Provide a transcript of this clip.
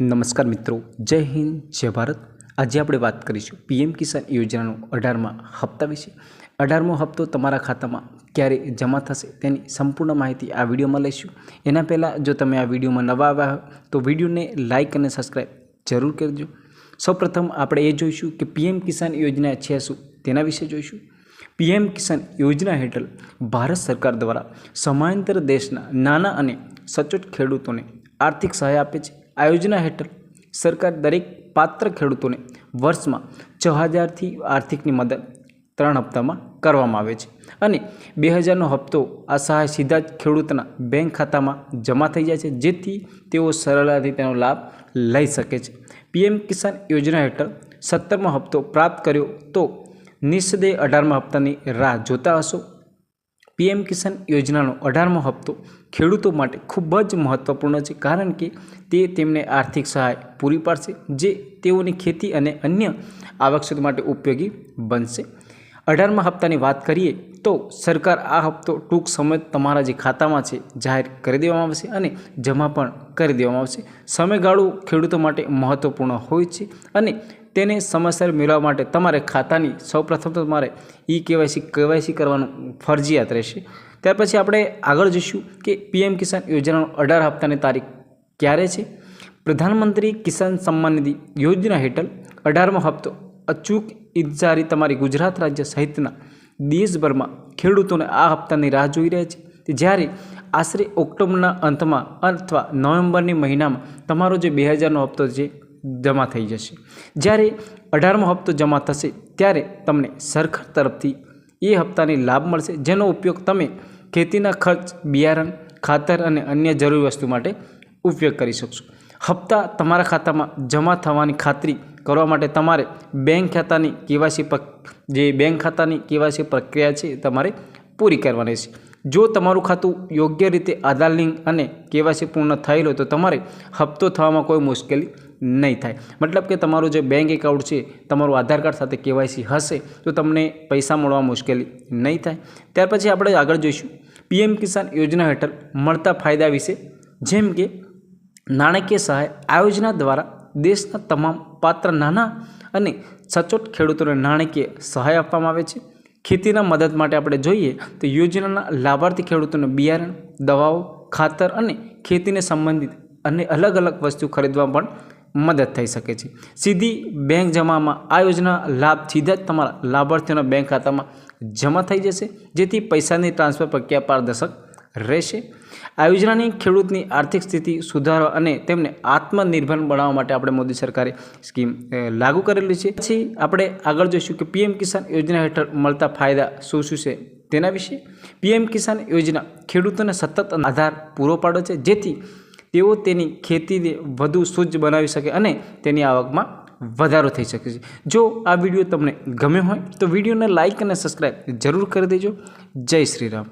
નમસ્કાર મિત્રો, જય હિન્દ, જય ભારત. આજે આપણે વાત કરીશું પીએમ કિસાન યોજનાનો અઢારમાં હપ્તા વિશે. અઢારમો હપ્તો તમારા ખાતામાં ક્યારે જમા થશે તેની સંપૂર્ણ માહિતી આ વિડીયોમાં લઈશું. એના પહેલાં જો તમે આ વિડીયોમાં નવા આવ્યા હો તો વિડીયોને લાઇક અને સબસ્ક્રાઈબ જરૂર કરજો. સૌપ્રથમ આપણે એ જોઈશું કે પીએમ કિસાન યોજના છે શું તેના વિશે જોઈશું. પીએમ કિસાન યોજના હેઠળ ભારત સરકાર દ્વારા સમાંતર દેશના નાના અને સચોટ ખેડૂતોને આર્થિક સહાય આપે છે. આ યોજના હેઠળ સરકાર દરેક પાત્ર ખેડૂતોને વર્ષમાં છ હજારથી આર્થિકની મદદ ત્રણ હપ્તામાં કરવામાં આવે છે. અને બે હજારનો હપ્તો આ સહાય સીધા જ ખેડૂતના બેંક ખાતામાં જમા થઈ જાય છે, જેથી તેઓ સરળતાથી તેનો લાભ લઈ શકે છે. પીએમ કિસાન યોજના હેઠળ સત્તરમો હપ્તો પ્રાપ્ત કર્યો તો નિઃસંદેહ અઢારમા હપ્તાની રાહ જોતા હશો. પીએમ કિસાન યોજનાનો અઢારમો હપ્તો ખેડૂતો માટે ખૂબ જ મહત્ત્વપૂર્ણ છે, કારણ કે તે તેમને આર્થિક સહાય પૂરી પાડશે, જે તેઓની ખેતી અને અન્ય આવશ્યક માટે ઉપયોગી બનશે. અઢારમા હપ્તાની વાત કરીએ તો સરકાર આ હપ્તો ટૂંક સમય તમારા જે ખાતામાં છે જાહેર કરી દેવામાં આવશે અને જમા પણ કરી દેવામાં આવશે. સમયગાળો ખેડૂતો માટે મહત્ત્વપૂર્ણ હોય છે અને તેને સમયસર મેળવવા માટે તમારે ખાતાની સૌપ્રથમ તો તમારે ઈ કેવાયસી કેવાયસી કરવાનું ફરજિયાત રહેશે. ત્યાર પછી આપણે આગળ જોઈશું કે પીએમ કિસાન યોજનાનો અઢાર હપ્તાની તારીખ ક્યારે છે? પ્રધાનમંત્રી કિસાન સન્માન નિધિ યોજના હેઠળ અઢારમો હપ્તો અચૂક ઇજારી તમારી ગુજરાત રાજ્ય સહિતના દેશભરમાં ખેડૂતોને આ હપ્તાની રાહ જોઈ રહ્યા છે. જ્યારે આશરે ઓક્ટોબરના અંતમાં અથવા નવેમ્બરની મહિનામાં તમારો જે બે હજારનો હપ્તો છે જમા થઈ જશે. જ્યારે અઢારમો હપ્તો જમા થશે, ત્યારે તમને સરકાર તરફથી એ હપ્તાની લાભ મળશે, જેનો ઉપયોગ તમે ખેતીના ખર્ચ, બિયારણ, ખાતર અને અન્ય જરૂરી વસ્તુ માટે ઉપયોગ કરી શકશો. હપ્તા તમારા ખાતામાં જમા થવાની ખાતરી કરવા માટે તમારે બેંક ખાતાની કેવાયસી જે બેંક ખાતાની કેવાયસી પ્રક્રિયા છે તમારે પૂરી કરવાની છે જો તમારું ખાતું યોગ્ય રીતે આધાર લિંક અને કેવાયસી પૂર્ણ થયેલ હોય તો તમારે હપ્તો થવામાં કોઈ મુશ્કેલી નહીં થાય. મતલબ કે તમારું જે બેંક એકાઉન્ટ છે, તમારું આધાર કાર્ડ સાથે કેવાયસી હશે, તો તમને પૈસા મળવા મુશ્કેલી નહીં થાય. ત્યાર પછી આપણે આગળ જોઈશું. પીએમ કિસાન યોજના હેઠળ મળતા ફાયદા વિશે, જેમ કે નાણાકીય સહાય આ યોજના દ્વારા દેશના તમામ પાત્ર નાના અને સચોટ ખેડૂતોને નાણાકીય સહાય આપવામાં આવે છે. ખેતીના મદદ માટે આપણે જોઈએ તો યોજનાના લાભાર્થી ખેડૂતોને બિયારણ, દવાઓ, ખાતર અને ખેતીને સંબંધિત અને અલગ અલગ વસ્તુ ખરીદવા પણ મદદ થઈ શકે છે. સીધી બેંક જમામાં આ યોજના લાભ સીધા જ તમારા લાભાર્થીઓના બેંક ખાતામાં જમા થઈ જશે, જેથી પૈસાની ટ્રાન્સફર પ્રક્રિયા પારદર્શક રહેશે. આ યોજનાની ખેડૂતની આર્થિક સ્થિતિ સુધારવા અને તેમને આત્મનિર્ભર બનાવવા માટે આપણે મોદી સરકારે સ્કીમ લાગુ કરેલી છે. પછી આપણે આગળ જોઈશું કે પીએમ કિસાન યોજના હેઠળ મળતા ફાયદા શું શું છે તેના વિશે. પીએમ કિસાન યોજના ખેડૂતોને સતત આધાર પૂરો પાડે છે, જેથી તેઓ તેની ખેતીને વધુ સુજ્જ બનાવી શકે અને તેની આવકમાં વધારો થઈ શકે છે. જો આ વીડિયો તમને ગમ્યો હોય તો વિડીયોને લાઇક અને સબસ્ક્રાઈબ જરૂર કરી દેજો. જય શ્રી રામ.